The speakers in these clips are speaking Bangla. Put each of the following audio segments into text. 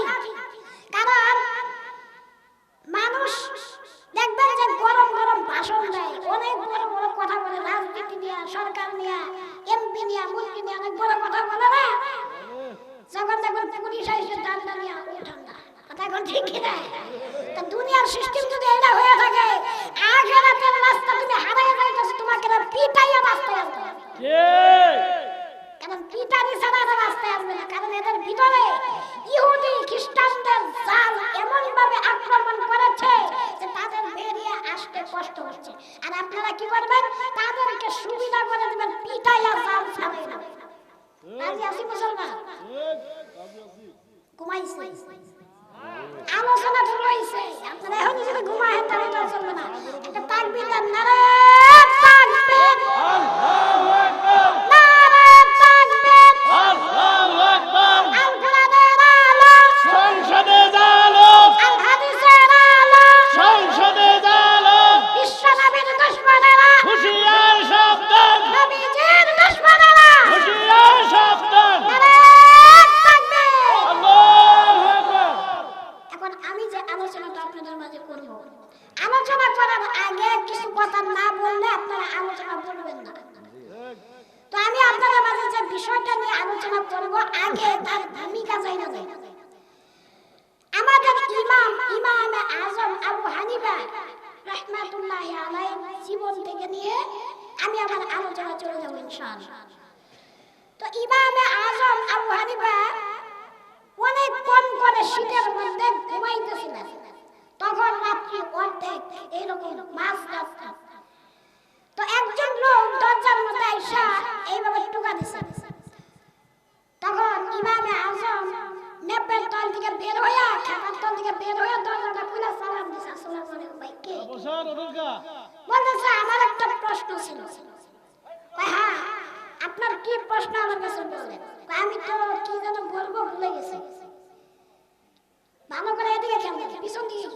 লাভই কারণ মানুষ দেখবেন যে গরম গরম ভাষণ দেয় অনেক বড় বড় কথা বলে রাজনীতি নিয়ে সরকার নিয়ে এমপি নিয়ে মন্ত্রী নিয়ে অনেক বড় কথা বলে না যখন যখন পুলিশ আইসে ডান্ডা নিয়ে উঠান না কথা এখন ঠিক না তা দুনিয়ার সিস্টেম যদি এটা হয়ে থাকে আখেরাতের রাস্তা তুমি হারাই যাইতেছো তোমাকে না পিটাইয়া রাস্তায় আসতে হবে কারণ পিটারি ছাড়া আর রাস্তায় আসবে না কারণ এদের ভিতরে ইহুদি খ্রিস্টানদের জাল এমন ভাবে আক্রমণ করেছে যে তাদের বেরিয়ে আসতে কষ্ট হচ্ছে আর আপনারা কি করবেন তাদেরকে সুবিধা করে দেবেন পিটাইয়া জাল ফেলে না আসি আছি মুসলমান? ঘুমাইছে। আলোচনা শুরু হয়েছে আপনারা এখন যদি ঘুমায়, তাহলে চলবে না। এটা তাকবির দেন নারে আল্লাহু নারে তাকবির আল কোরআনের আলো আল হাদিসের আলো বিশ্ব নবীর দুশ্মনেরা নবীজির দুশ্মনেরা নারে তাকবির এখন আমি যে আলোচনাটা আপনাদের মাঝে করব আলোচনা করার আগে কিছু কথা না বললে আপনারা আলোচনা বলবেন না তো আমি আপনাদের মাঝে যে বিষয়টা নিয়ে আলোচনা করব আগে তার ভূমিকা যাই না যাই আমাদের ইমাম ইমাম আজম আবু হানিফা রহমাতুল্লাহ আলাই জীবন থেকে নিয়ে আমি আমার আলোচনা চলে যাব ইনশাআল্লাহ। তো ইমামে আজম আবু হানিফা অনেক কম করে শীতের মধ্যে ঘুমাইতেছিলেন। তখন রাত্রি অর্ধেক এইরকম মাছ রাস্তা তো একজন লোক দরজার মধ্যে আইসা এইভাবে টুকা দিছে। তখন ইমামে আজম নেপের তল থেকে বের হইয়া তল থেকে বের হইয়া দরজাটা খুলে সালাম দিছে আসসালামু আলাইকুম ভাই কে? বলতেছে আমার একটা প্রশ্ন ছিল। হ্যাঁ আপনার কি প্রশ্ন আমার কাছে কয়, আমি তো কি যেন বলব ভুলে গেছি। ভালো করে এদিকে খেয়াল পিছন দিকে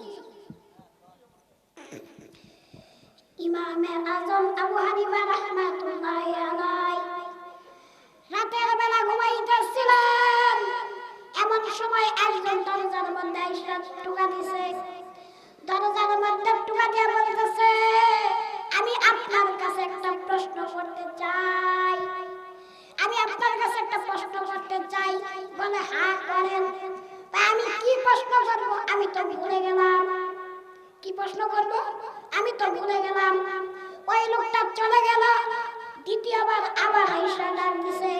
ইমামে আজম আবু হানিফা রাহমাতুল্লাহি রাতের বেলা ঘুমাইতেছিলেন। এমন সময় একজন দরজার মধ্যে আইসা টুকা দিছে। দরজার মধ্যে টুকা দিয়ে বলতেছে, আমি আপনার কাছে একটা প্রশ্ন করতে চাই। আমি আপনার কাছে একটা প্রশ্ন করতে চাই। বলে হ্যাঁ করেন আমি কি প্রশ্ন করব? আমি তো ভুলে গেলাম। কি প্রশ্ন করব? আমি তো ভুলে গেলাম। ওই লোকটা চলে গেল। দ্বিতীয়বার আবার আইসা ডাক দিছে।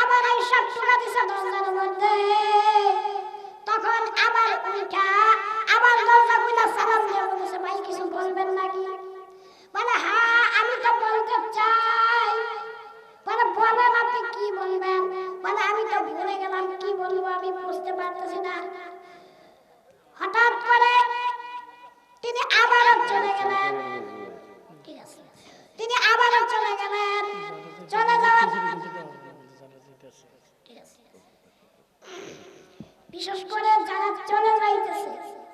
আবার আইসা টুকা দিছে দরজার মধ্যে। তখন আবার উঠা আবার দরজা খুলে সালাম দিয়ে বলেছে ভাই, কিছু বলবেন নাকি? বলে হ্যাঁ আমি তো বলতে চাই। বলে, বলেন আপনি কি বলবেন? বলে, আমি তো ভুলে গেলাম, কি বলব আমি বুঝতে পারতেছি না। হঠাৎ করে তিনি আবারও চলে গেলেন। বিশেষ করে যারা চলে যাইতেছে,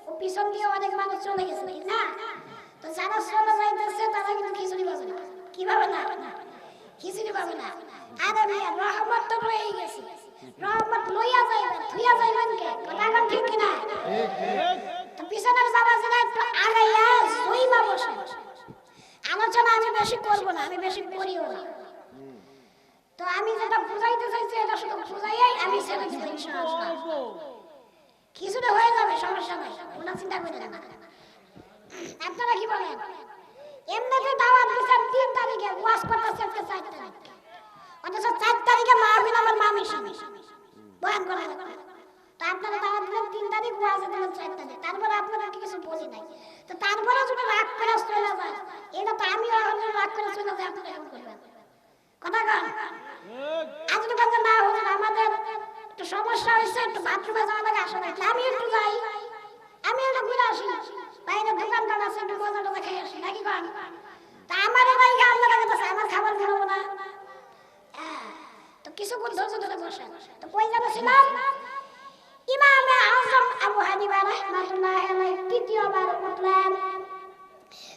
ও পিছন দিয়ে অনেক মানুষ চলে গেছে না? তো যারা চলে যাইতেছে, তারা কিন্তু খিচুড়ি পাবে না। কি না? খিচুড়ি পাবে না। আরে মিয়া, রহমত তো রয়ে গেছে। রহমত লইয়া যাইবেন থুইয়া যাইবেন কে? কথা কোন ঠিক কিনা? তো পিছনের যারা যারা একটু আগাইয়া জইমা বসে আলোচনা আমি বেশি করব না, আমি বেশি করিও না। তো আমি যেটা বুঝাইতে চাইছি এটা শুধু বুঝাইয়াই আমি ছেড়ে দিব ইনশাআল্লাহ কিছুটা হয়ে যাবে সমস্যা নাই কোনো চিন্তা করেন না। আপনারা কি বলেন? এমনিতে দাওয়াত দিচ্ছেন তিন তারিখে ওয়াজ করতেছে আজকে চার তারিখ। অথচ চার তারিখে মাহফিল আমার মামি স্বামী। বয়ান করা তো আপনারা দাওয়াত দিলেন তিন তারিখ ওয়াজে দিলেন চার তারিখ। তারপরে আপনাদেরকে কিছু বলি নাই। তো তারপরে যদি রাগ করে চলে যায় এটা তো আমিও রাগ করে চলে যাই আপনারা করবেন? কথা কন যদি বলতে না হুজুর আমাদের একটু সমস্যা হয়েছে, একটু বাথরুমে যাওয়া লাগে আমি একটু আমি একটু ঘুরে আসি। বাইরে দোকানদার আছে, একটু মজা টজা খেয়ে আসি, নাকি কন তা আমার ভাই আপনারা কাছে আমার খাবার তো কিছুক্ষণ তো যাচ্ছিলাম ইমামে আজম আবু হানিফা রাহমাতুল্লাহ আলাইহি তৃতীয়বার উঠলেন।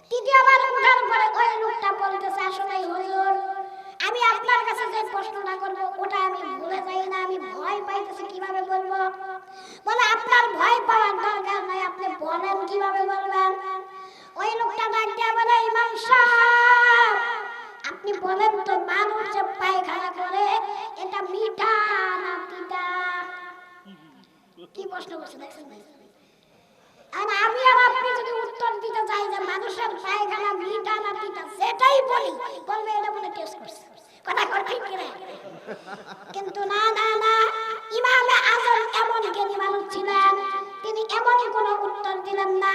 তৃতীয়বার উঠার পরে ওই লোকটা বলতেছে আসলে হুজুর আমি আপনার কাছে যে প্রশ্নটা করব, ওটা আমি ভুলে যাই না, আমি ভয় পাইতেছি, কীভাবে বলব? বলে, আপনার ভয় পাওয়ার দরকার নাই, আপনি বলেন কীভাবে বলবেন? ওই লোকটা বলে, ইমাম সাহেব, আপনি বলেন তো মানুষ যে পায়খানা করে, এটা মিঠা না তিতা? কি প্রশ্ন করছে, দেখছেন আর আমি আর আপনি যদি উত্তর দিতে চাই যে মানুষের পায়খানা মিঠা না তিতা? সেটাই বলি, বলবে, এটা বলে টেস্ট করছে। কথা কর ঠিক কিনা? কিন্তু না না না ইমামে আজম এমন জ্ঞানী মানুষ ছিলেন তিনি এমন কোনো উত্তর দিলেন না।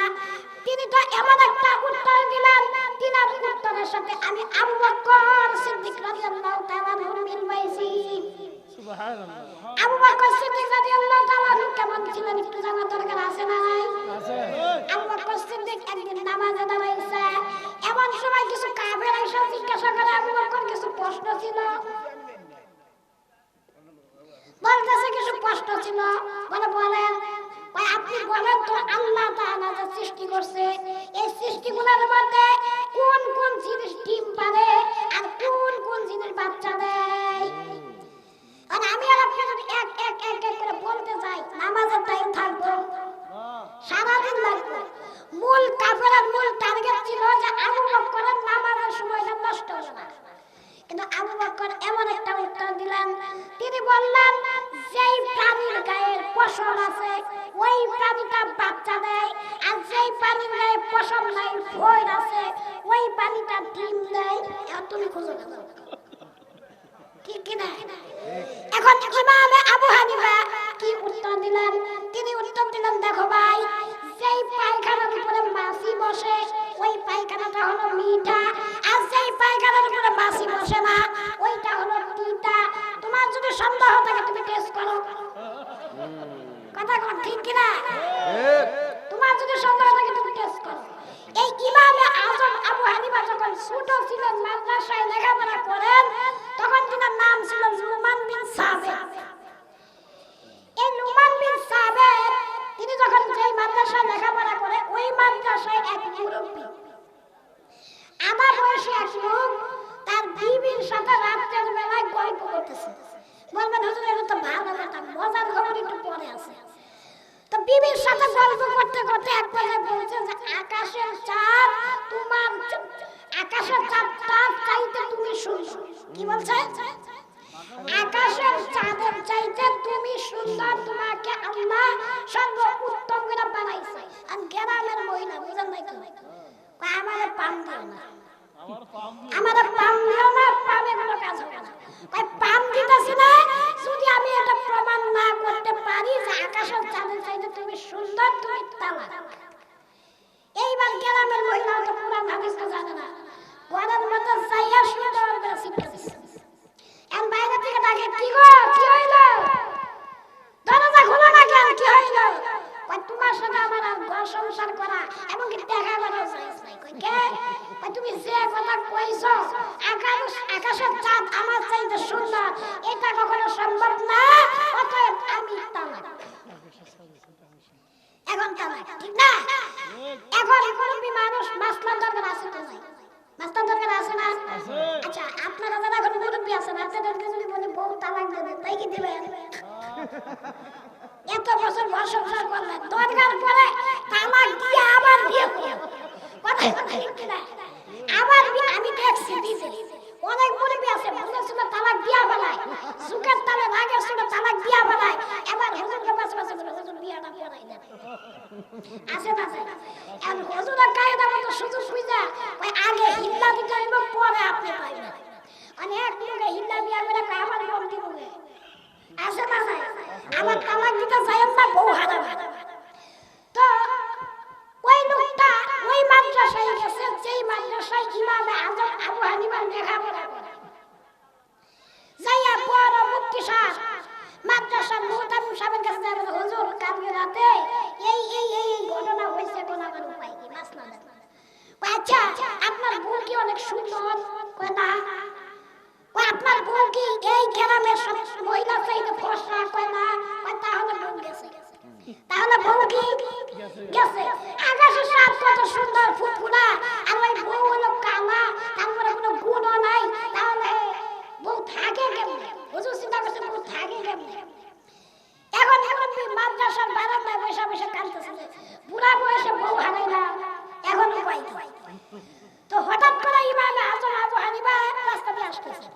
তিনি তো এমন একটা উত্তর দিলেন তিনার উত্তরের সাথে আমি আবু বকর সিদ্দিক রাদিয়াল্লাহু তাআলা মিল পাইছি। আবু বকর সিদ্দিক রাদিয়াল্লাহু তাআলা কেমন ছিলেন একটু জানার দরকার আছে না নাই? আবু বকর সিদ্দিক একদিন নামাজে দাঁড়াইছে এমন সময় কিছু কাফের এসে জিজ্ঞাসা করে আবু বকর কিছু প্রশ্ন ছিল বলতেছে কিছু প্রশ্ন ছিল বলে বলেন ভাই সারাদিন লাগবে। মূল কাফেরার মূল টার্গেট ছিল যে আবু বকরের নামাজের সময়টা নষ্ট হবে না। কিন্তু আবু বকর এমন একটা উত্তর দিলেন। তিনি বললেন, যেই প্রাণীর গায়ে পশম আছে, ওই প্রাণীটা বাচ্চা দেয়, আর যেই প্রাণীর গায়ে পশম নাই ফোর আছে, ওই প্রাণীটা ডিম দেয়। এবার তুমি খুঁজো খুঁজো ঠিক কিনা? এখন ইমামে আবু হানিফা কি উত্তর দিলেন? তিনি উত্তর দিলেন, দেখো ভাই, যেই পায়খানার উপরে মাছি বসে ওই পায়খানাটা হলো মিঠা। আর যেই পায়খানার উপরে মাছি বসে না, ওইটা হলো তিতা তোমার যদি সন্দেহ থাকে, তুমি টেস্ট করো। কথা কর ঠিক কিনা? তোমার যদি সন্দেহ থাকে, তুমি টেস্ট করো। এই ইমামে আজম আবু হানিফা যখন ছোট ছিলেন, মাদ্রাসায় লেখাপড়া করেন, তখন তিনার নাম ছিল লুমান বিন সাবেদ এই লুমান বিন সাবেদ তিনি যখন যেই মাদ্রাসায় লেখাপড়া করে, ওই মাদ্রাসায় এক মুরব্বী আধা বয়সী এক লোক তার বিবির সাথে রাত্রের বেলায় গল্প করতেছে। বলবেন হুজুর এটা তো ভালো কথা, মজার খবর একটু পরে আছে। তো বিবির সাথে গল্প করতে করতে এক পর্যায়ে বলছে যে, আকাশের চাঁদ তোমার আকাশের চাঁদ, তার চাইতে তুমি সুন্দর। কি বলছে? আকাশের চাঁদের চাইতে তুমি সুন্দর, তোমাকে আল্লাহ সর্ব উত্তম করে বানাইছে। আর গ্রামের মহিলা, বুঝেন নাই তো? আকাশের চাঁদের চাইতে তুমি সুন্দর, তুমি তালাক এইবার গ্রামের মহিলা তো পুরান হাদিস তো জানে না। ঘরের মতো যাইয়া সুন্দর করে শিক্ষা দিচ্ছে এখন বাইরে থেকে ডাকে কি গো কি হইল দরজা খোলো না কেন কি হইল কই তোমার সাথে আমার আর ঘর সংসার করা এবং কি দেখা করা যাইছ নাই কই কে কই তুমি যে কথা কইছো আকাশ আকাশের চাঁদ আমার চাইতে সুন্দর এটা কখনো সম্ভব না অতএব আমি তালাক এখন তালাক ঠিক না? এখন মুরব্বী মানুষ মাসলার দরকার আছে তো নাই? মাসলার দরকার আছে না? আচ্ছা আপনারা যারা এখন মুরব্বী আছেন আপনাদেরকে যদি বলি বউ তালাক দেবে তাই কি দিবেন এত বছর সংসার করলেন দরকার পরে তালাক দিয়ে আবার বিয়ে করলেন কথা কথা ঠিক কিনা? আবার বিয়ে আমি দেখছি দিছে অনেক মুরব্বী আছে বুঝে শুনে তালাক দিয়া বেলায় সুখের তালে রাগের শুনে তালাক দিয়া বেলায় এবার হুজুরকে বাস বাস করে হুজুর, বিয়াটা পড়াই দেন। আছে না এখন হুজুরের কায়দা মতো সুযোগ খুঁজা ওই আগে হিল্লা দিতে হইব, পরে আপনি পাইবেন। অনেক লোকে হিল্লা বিয়া করে কয়, আমার বোন দিব আছে না আমার তালাক দিতে চাইন না, বউ হারাবে। তো ওই লোকটা ওই মাদ্রাসায় গেছে, যেই মাদ্রাসায় ইমামে আজম আবু হানিফা লেখাপড়া করে। যাইয়া বড় মুক্তি সাহেব, মাদ্রাসার মুহতামিম সাহেবের কাছে যাবেন হুজুর, কালকে রাতে এই এই এই ঘটনা হয়েছে কোন আমার উপায় কি? মাসলা আচ্ছা আপনার বউ কি অনেক সুন্দর? কয়, না। আপনার বউ কি? এই গ্রামের সব মহিলা চাইতে ফসা কয়, না। তাহলে বউ গেছে। তাহলে বউ কি? গেছে। আকাশের সাত কত সুন্দর ফুটফুলা আর ওই বউ হলো কালা, তারপরে কোনো গুণও নাই। তাহলে বউ থাকে কেমনে? হুজুর চিন্তা করছে বউ থাকে কেমনে? এখন এখন মাদ্রাসার বারান্দায় বসে বসে কাঁদতেছে বুড়া বয়সে বউ হারাইলাম এখন উপায় তো হঠাৎ করে ইমাম আজম আবু হানিফা রাস্তা দিয়ে আসতেছে।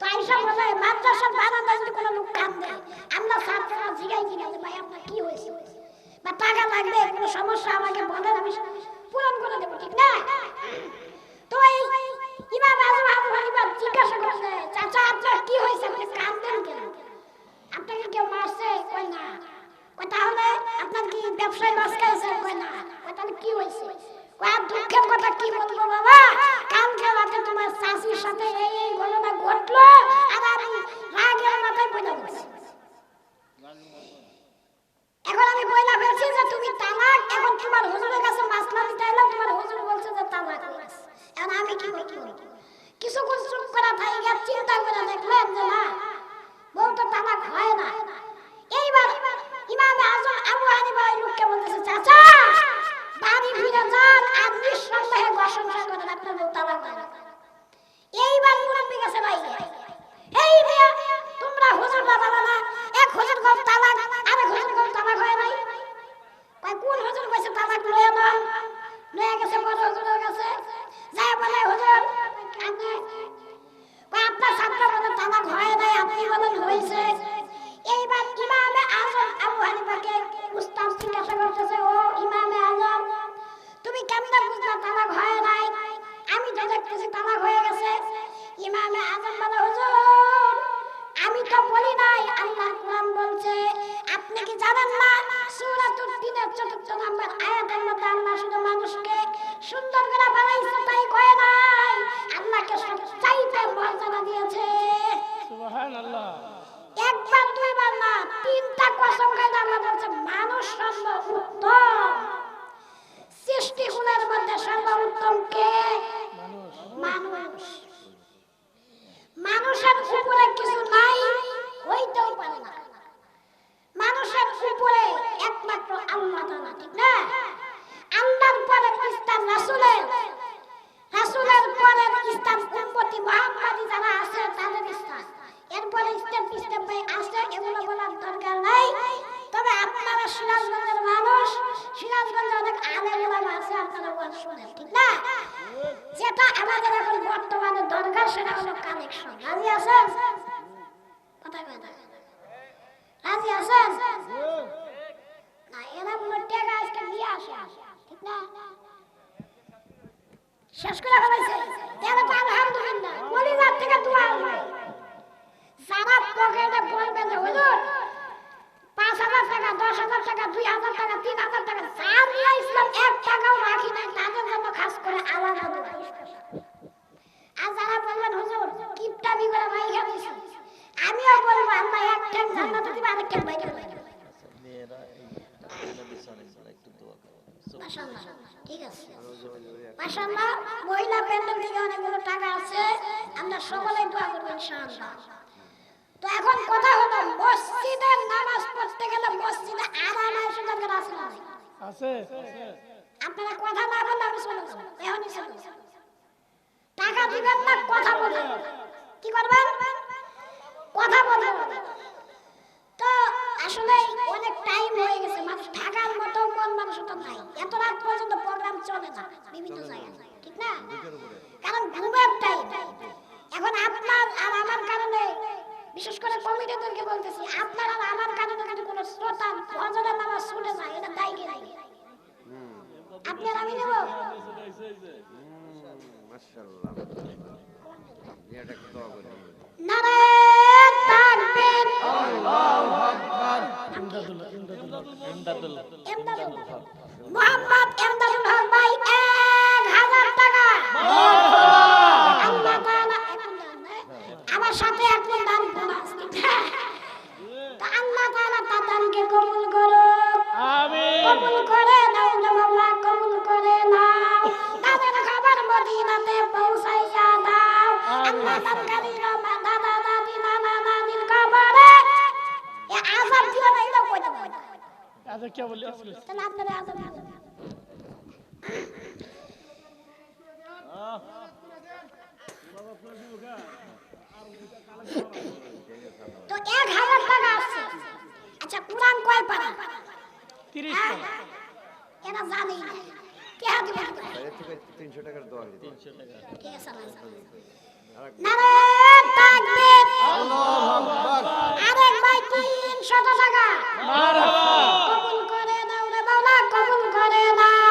তো আইসা বলে, মাদ্রাসার বারান্দা যদি কোনো লোক কান্দে, আমরা ছাত্ররা জিগাই জিগাই ভাই, আপনার কি হয়েছে? বা টাকা লাগবে, কোনো সমস্যা আমাকে বলেন আমি পূরণ করে দেবো, ঠিক না? তো এই ইমাম আজম আবু হানিফা জিজ্ঞাসা করছে, চাচা, আপনার কি হয়েছে? আপনি কাঁদবেন কেন? আপনাকে কেউ মারছে? কই না। কই তাহলে আপনার কি ব্যবসায় লস খাইছে কই না। কই তাহলে কি হয়েছে? আর দুঃখের কথা কি বলব বাবা? কালকে রাতে তোমার চাষির সাথে এই এই ঘটনা ঘটলো, আর আমি রাগের মাথায় চতুর্থ নম্বর আয়াতের মধ্যে আল্লাহ শুধু মানুষকে সুন্দর করে বানাইছে তাই কয় নাই? আল্লাহকে সবচাইতে মর্যাদা দিয়েছে। সুবহানাল্লাহ। একবার দুইবার না তিনটা কসম খাইলে আল্লাহ বলছে মানুষ সর্ব উত্তম সৃষ্টিগুলোর মধ্যে সর্ব উত্তম কে? মানুষ। মানুষ। মানুষের উপরে কিছু নাই হইতেও পারে না। মানুষের উপরে একমাত্র আল্লাহ তাআলা, ঠিক না? আল্লাহর পরে ইসলাম রাসূলের। রাসূলের পরে ইসলাম উম্মতি মুহাম্মাদি যারা আছে, তাদের ইসলাম এরপরে স্টেপ স্টেপ বাই আছে, এগুলো বলার দরকার নাই। তবে আপনারা সিরাজগঞ্জের মানুষ, সিরাজগঞ্জে অনেক আলেম ওলামা আছে, আপনারা ওয়াজ শুনেন, ঠিক না? যেটা আমাদের এখন বর্তমানে দরকার, সেটা হলো কানেকশন রাজি আছেন? কথা না। রাজি আছেন না এরা হয় টেকা আজকে দিয়ে আসে ঠিক না শেষ করে ফেলেছে তাহলে তো আলহামদুলিল্লাহ কলিজার থেকে দোয়া আসবে যারা পকেটে বলবে যে হুজুর পাঁচ হাজার টাকা দশ হাজার টাকা দুই হাজার টাকা তিন হাজার টাকা যা নিয়ে ইসলাম এক টাকাও রাখি নাই তাদের জন্য খাস করে আলাদা দোয়া আর যারা বলবেন হুজুর কিপটামি করে ভাই দিছি আমিও বলব আল্লাহ এক ঠ্যাং জান্নাতে দিবে আরেক ঠ্যাং বাইরে মেয়েরা একটু দোয়া করো মাশাআল্লাহ ঠিক আছে। মাশাআল্লাহ মহিলা প্যান্ডেল থেকে অনেকগুলো টাকা আছে আমরা সকলে দোয়া করব ইনশাআল্লাহ। তো এখন কথা হলো মসজিদে নামাজ পড়তে গেলে মসজিদে আরাম আয়েশা দরকার আছে না আছে। আপনারা কথা না বললে আমি চলে এখনই চলে টাকা দিবেন না কথা বলবেন কি করবেন? কথা বলবেন তো আসলে অনেক টাইম হয়ে গেছে মানুষ থাকার মতো মন মানুষ তো নাই। এত রাত পর্যন্ত প্রোগ্রাম চলে না বিভিন্ন জায়গায় ঠিক না? কারণ ঘুমের টাইম এখন আপনার আর আমার কারণে বিশেষ করে কমিটিদেরকে বলতেছি আপনার আর আমার কারণে যদি কোনো শ্রোতা ভজনের নামাজ শুনে যায় এটা দায়ী কে নাই আপনি আর আমি নেব? মাশাআল্লাহ। এটাকে দোয়া করি নারে তাকবীর ইমদাদুল্লাহ ইমদাদুল্লাহ ইমদাদুল এমদাদুল মোহাম্মদ এমদাদুল ভাই এক হাজার টাকা। কোরআন কয় পারা? তিরিশ হ্যাঁ? টাকা। এরা জানেই না। কে। এর থেকে তিনশো টাকার দোয়া দিতে তিনশো টাকা। কে সালাম আল্লাহ। আরেক- আল্লাহু আকবার আরেক ভাই 300 টাকা। মারহাবা। কবুল করে দাও রে বাবা কবুল করে দাও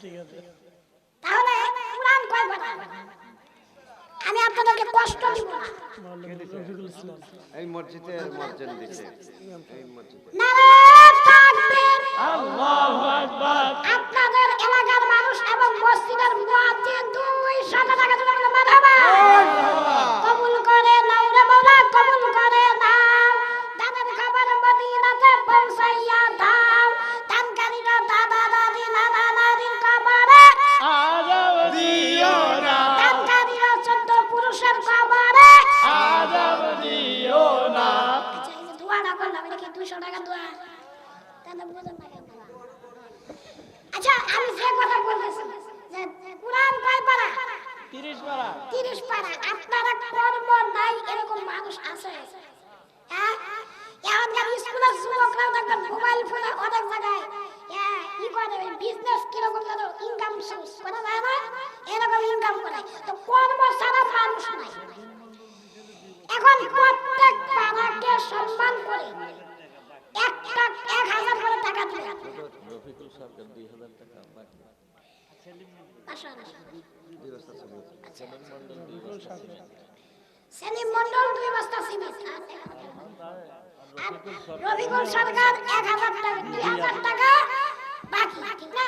ঠিক আছে। হ্যাঁ, তাহলে কোরআন কয় কথা আমি আপনাদেরকে কষ্ট দিব না। এই মসজিদ দিছে। এই মসজিদে নারে তাকবীর আল্লাহু আকবার। আপনাদের এলাকার মানুষ এবং মসজিদের মুয়াজ্জিন দুই শত টাকা দিলে বলে মারহাবা কবুল করে নাও রে মাওলা কবুল করে নাও। দানের খবর মদিনাতে পৌঁছাইয়া দুশো টাকা দোয়া তাহলে বুঝেন না কেন? আচ্ছা আমি যে কথা বলতেছি যে কোরআন কয় পারা? তিরিশ পারা। তিরিশ পারা। আপনারা কর্ম নাই এরকম মানুষ আছে? হ্যাঁ? এখনকার স্কুলের যুবকরাও দেখবেন মোবাইল ফোনে অনেক জায়গায় ই করে বিজনেস কীরকম যেন ইনকাম সোর্স করা যায় না এরকম ইনকাম করে। তো কর্ম ছাড়া মানুষ নাই। রফিকুল সরকার দুই হাজার টাকা সেলিম মন্ডল দুই বস্তা সিমেন্ট। টাকা বাকি না